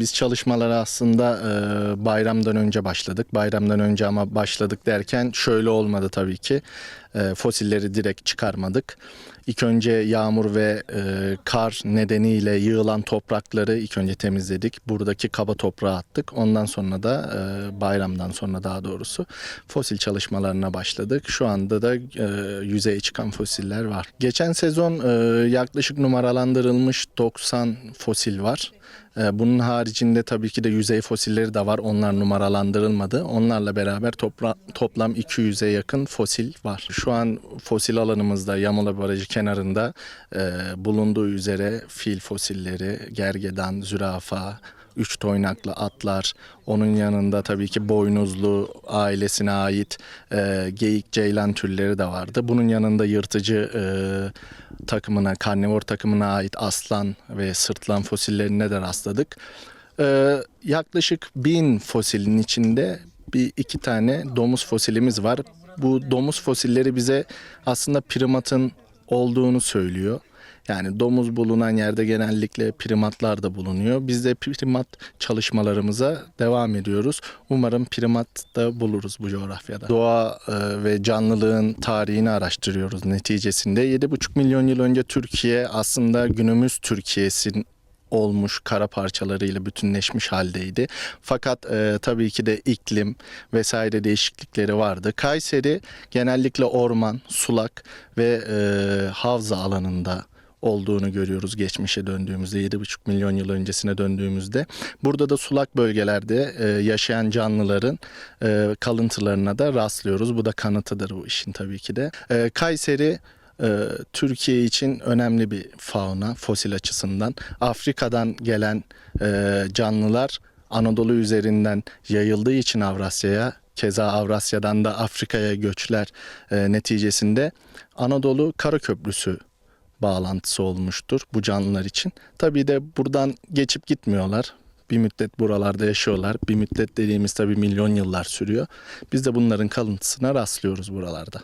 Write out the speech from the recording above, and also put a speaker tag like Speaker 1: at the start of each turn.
Speaker 1: Biz çalışmalara aslında e, bayramdan önce başladık. Bayramdan önce ama başladık derken şöyle olmadı tabii ki. E, fosilleri direkt çıkarmadık. İlk önce yağmur ve e, kar nedeniyle yığılan toprakları ilk önce temizledik. Buradaki kaba toprağı attık. Ondan sonra da e, bayramdan sonra daha doğrusu fosil çalışmalarına başladık. Şu anda da e, yüzeye çıkan fosiller var. Geçen sezon e, yaklaşık numaralandırılmış 90 fosil var. E, Bunun haricinde tabii ki de yüzey fosilleri de var. Onlar numaralandırılmadı. Onlarla beraber topra- toplam 200'e yakın fosil var. Şu an fosil alanımızda Yamula Barajı kenarında e, bulunduğu üzere fil fosilleri, gergedan, zürafa, üç toynaklı atlar, onun yanında tabii ki boynuzlu ailesine ait e, geyik, ceylan türleri de vardı. Bunun yanında yırtıcı e, takımına, karnivor takımına ait aslan ve sırtlan fosillerine de rastladık. E, yaklaşık bin fosilin içinde bir iki tane domuz fosilimiz var. Bu domuz fosilleri bize aslında primatın olduğunu söylüyor. Yani domuz bulunan yerde genellikle primatlar da bulunuyor. Biz de primat çalışmalarımıza devam ediyoruz. Umarım primat da buluruz bu coğrafyada. Doğa e, ve canlılığın tarihini araştırıyoruz neticesinde. 7,5 milyon yıl önce Türkiye aslında günümüz Türkiye'sin olmuş kara parçalarıyla bütünleşmiş haldeydi. Fakat e, tabii ki de iklim vesaire değişiklikleri vardı. Kayseri genellikle orman, sulak ve e, havza alanında olduğunu görüyoruz geçmişe döndüğümüzde 7,5 milyon yıl öncesine döndüğümüzde. Burada da sulak bölgelerde e, yaşayan canlıların e, kalıntılarına da rastlıyoruz. Bu da kanıtıdır bu işin tabii ki de. E, Kayseri Türkiye için önemli bir fauna fosil açısından. Afrika'dan gelen e, canlılar Anadolu üzerinden yayıldığı için Avrasya'ya keza Avrasya'dan da Afrika'ya göçler e, neticesinde Anadolu Kara Köprüsü bağlantısı olmuştur bu canlılar için. Tabii de buradan geçip gitmiyorlar. Bir müddet buralarda yaşıyorlar. Bir müddet dediğimiz tabii milyon yıllar sürüyor. Biz de bunların kalıntısına rastlıyoruz buralarda.